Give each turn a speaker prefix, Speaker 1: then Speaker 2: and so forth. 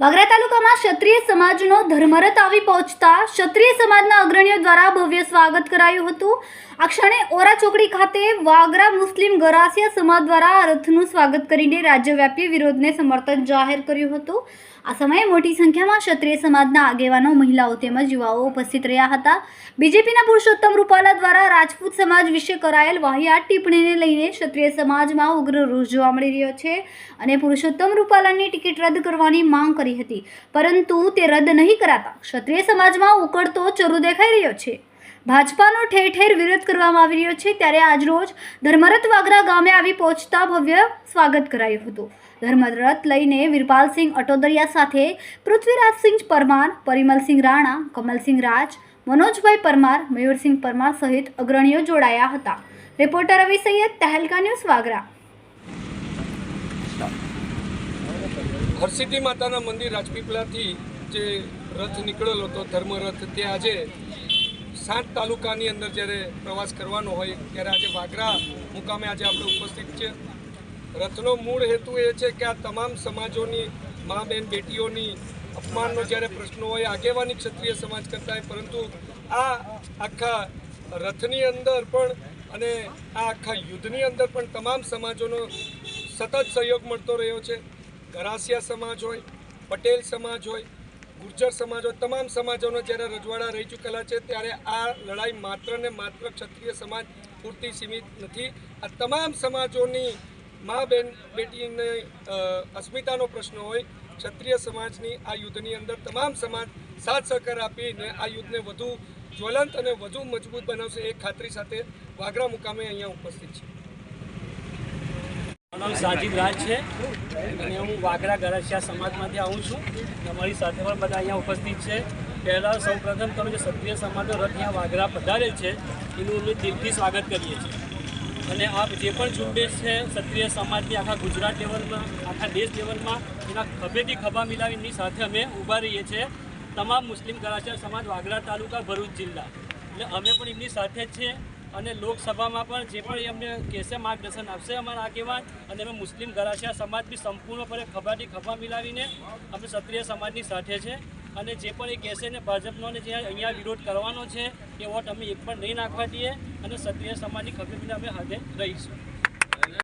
Speaker 1: વાગરા તાલુકામાં ક્ષત્રિય સમાજનો ધર્મરથ આવી પહોંચતા ક્ષત્રિય સમાજના અગ્રણીઓ દ્વારા ભવ્ય સ્વાગત કરાયું હતું. આ ક્ષણે ઓરા ચોકડી ખાતે વાગરા મુસ્લિમ ગરાસિયા સમાજ દ્વારા રથનું સ્વાગત કરીને રાજ્યવ્યાપી વિરોધને સમર્થન જાહેર કર્યું હતું. આ સમયે મોટી સંખ્યામાં ક્ષત્રિય સમાજના આગેવાનો, મહિલાઓ તેમજ યુવાઓ ઉપસ્થિત રહ્યા હતા. બીજેપીના પુરુષોત્તમ રૂપાલા દ્વારા રાજપૂત સમાજ વિશે કરાયેલ વાહિયાત ટિપ્પણીને લઈને ક્ષત્રિય સમાજમાં ઉગ્ર રોષ જોવા મળી રહ્યો છે અને પુરુષોત્તમ રૂપાલાની ટિકિટ રદ કરવાની માંગ કરી હતી. પરંતુ તે રદ નહીં કરાતા. ક્ષત્રિય સમાજમાં ઉકળતો ચરુ દેખાઈ રહ્યો છે. ભાજપાનો ઠેર ઠેર વિરોધ કરવામાં આવી રહ્યો છે ત્યારે આજરોજ ધર્મરથ વાગરા ગામે આવી પહોંચતા ભવ્ય સ્વાગત કરાયું હતું. ધર્મરથ લઈને વિરપાલસિંહ અટોદરિયા સાથે પૃથ્વીરાજસિંહ પરમાર, પરિમલસિંહ રાણા, કમલસિંહ રાજ, મનોજભાઈ પરમાર, મયુરસિંહ પરમાર સહિત અગ્રણીઓ જોડાયા હતા. Reporter Ravi Saiyed, Tehelka news Vagra.
Speaker 2: Harsiddhi માતાના મંદિર રાજપીપળાથી જે રથ નીકળેલો હતો, ધર્મરથ તે આજે સાત તાલુકાની અંદર જ્યારે પ્રવાસ કરવાનો હોય, ત્યારે આજે વાગરા મુકામે આજે આપણે ઉપસ્થિત છે. રથનો મૂળ હેતુ એ છે કે આ તમામ સમાજોની, મા બેન બેટીઓની અપમાનનો જ્યારે પ્રશ્નો હોય, આગેવાની ક્ષત્રિય સમાજ કરતા હોય, પરંતુ આ આખા રથની અંદર પણ અને આ આખા યુદ્ધની અંદર પણ તમામ સમાજોનો સતત સહયોગ મળતો રહ્યો છે. ગરાસિયા સમાજ હોય, પટેલ સમાજ હોય, ગુર્જર સમાજ હોય, તમામ સમાજોનો જ્યારે રજવાડા રહી ચૂકેલા છે, ત્યારે આ લડાઈ માત્ર ને માત્ર ક્ષત્રિય સમાજ પૂરતી સીમિત નથી. આ તમામ સમાજોની મા બેન બેટીને અસ્મિતાનો પ્રશ્ન હોય, ક્ષત્રિય સમાજની આ યુદ્ધની અંદર તમામ સમાજ સાથ સહકાર આપીને આ યુદ્ધને વધુ જ્વલંત અને વધુ મજબૂત બનાવશે એ ખાતરી સાથે વાગરા મુકામે અહીંયા ઉપસ્થિત છે.
Speaker 3: નામ સાજીદ રાજ છે. અને હું વાગરા ગરાસિયા સમાજમાંથી આવું છું. તમારી સાથે પણ બધા અહીંયા ઉપસ્થિત છે. પહેલાં સૌ પ્રથમ તમે જે ક્ષત્રિય સમાજનો રથ અહીંયા વાગરા પધારેલ છે, એનું અમે દિલથી સ્વાગત કરીએ છીએ. અને આ જે પણ ઝુંબેશ છે ક્ષત્રિય સમાજની, આખા ગુજરાત લેવલમાં, આખા દેશ લેવલમાં, એના ખભેથી ખભા મિલાવીની સાથે અમે ઊભા રહીએ છીએ. તમામ મુસ્લિમ ગરાસિયા સમાજ વાગરા તાલુકા ભરૂચ જિલ્લા. એટલે અમે પણ એમની સાથે જ છીએ. અને લોકસભામાં પણ જે પણ અમને કહેશે, માર્ગદર્શન આપશે અમારા આગેવાન અને અમે મુસ્લિમ ગરાસિયા સમાજ બી સંપૂર્ણપણે ખભાથી ખભા મિલાવીને અમે ક્ષત્રિય સમાજની સાથે છે. અને જે પણ એ કહેશે ને ભાજપનો જે અહીંયા વિરોધ કરવાનો છે, એ વોટ અમે એક પણ નહીં નાખવા દઈએ અને ક્ષત્રિય સમાજની ખભે અમે હાથે રહીશું.